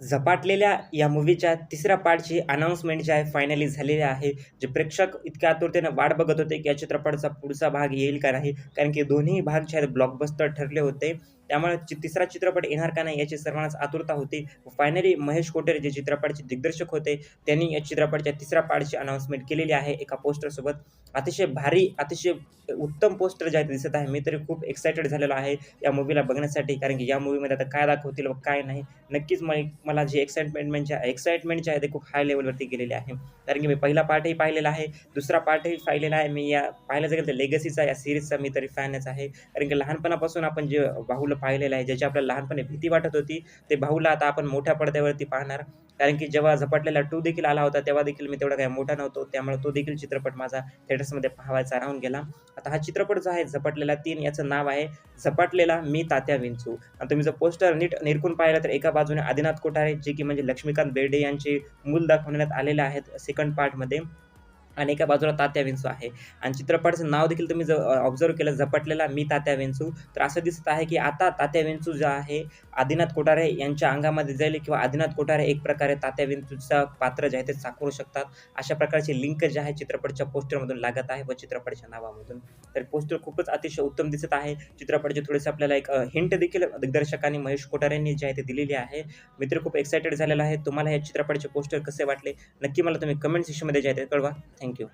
झपाटलेल्या या मूव्हीच्या तिसऱ्या पार्टची अनाऊन्समेंट जी आहे फायनली झालेली आहे. जे प्रेक्षक इतक्या आतुरतेनं वाट बघत होते की या चित्रपटाचा पुढचा भाग येईल का नाही कारण की दोन्ही भाग जे आहेत ब्लॉकबस्टर ठरले होते. त्यामुळे चि तिसरा चित्रपट येणार का नाही याची सर्वांनाच आतुरता होती. फायनली महेश कोटेरे जे चित्रपटाचे दिग्दर्शक होते त्यांनी या चित्रपटाच्या तिसऱ्या पार्टची अनाऊन्समेंट केलेली आहे एका पोस्टरसोबत अतिशय भारी अतिशय उत्तम पोस्टर जे आहे ते दिसत आहे. मी तरी खूप एक्सायटेड झालेलो आहे या मूवीला बघण्यासाठी. कारण की या मूवीमध्ये आता काय दाखवतील व काय नाही नक्कीच मला जे एक्साइटमेंट म्हणजे एक्साइटमेंट जे आहे ते खूप हाय लेवलवरती गेलेले आहे. कारण की मी पहिला पार्टही पाहिलेला आहे दुसरा पार्टही पाहिलेला आहे. मी या पाहायला गेलं तर लेगसीचा या सिरीजचा मी तरी फॅनच आहे. कारण की लहानपणापासून आपण जे बाहुल पाहिलेलं आहे ज्याची आपल्याला लहानपणी भीती वाटत होती ते भाऊला आता आपण मोठ्या पडद्यावरती पाहणार. कारण की जेव्हा झपाटलेला टू देखील आला होता तेव्हा देखील मी तेवढा काही मोठा नव्हतो त्यामुळे तो देखील चित्रपट माझा थिएटर्समध्ये पाहायचा राहून गेला. आता हा चित्रपट जो आहे झपाटलेला तीन याचं नाव आहे झपाटलेला मी तात्या विंचू. आणि तुम्ही जर पोस्टर नीट निरकून पाहिलं तर एका बाजूने आदिनाथ कोठारे जे की म्हणजे लक्ष्मीकांत बेर्डे यांचे मूल दाखवण्यात आलेले आहेत सेकंड पार्टमध्ये आणि एका बाजूला तात्या विंचू आहे. आणि चित्रपटाचं नाव देखील तुम्ही जर ऑब्झर्व केलं झपटलेला मी तात्या विंचू. तर असं दिसत आहे की आता तात्या विंचू जो आहे आदिनाथ कोठारे यांच्या अंगामध्ये जाईल किंवा आदिनाथ कोठारे एक प्रकारे तात्या विंचूचा पात्र जे आहे ते साकारू शकतात. अशा प्रकारचे लिंक जे आहे चित्रपटच्या पोस्टरमधून लागत आहे व चित्रपटाच्या नावामधून. तर पोस्टर खूपच अतिशय उत्तम दिसत आहे. चित्रपटाचे थोडेसे आपल्याला एक हिंट देखील दिग्दर्शकांनी महेश कोठारेंनी जे आहे ते दिलेली आहे. मित्र खूप एक्सायटेड झालेला आहे. तुम्हाला या चित्रपटाचे पोस्टर कसे वाटले? नक्की मला तुम्ही कमेंट सेक्शनमध्ये जे आहे ते कळवा. थँक्यू.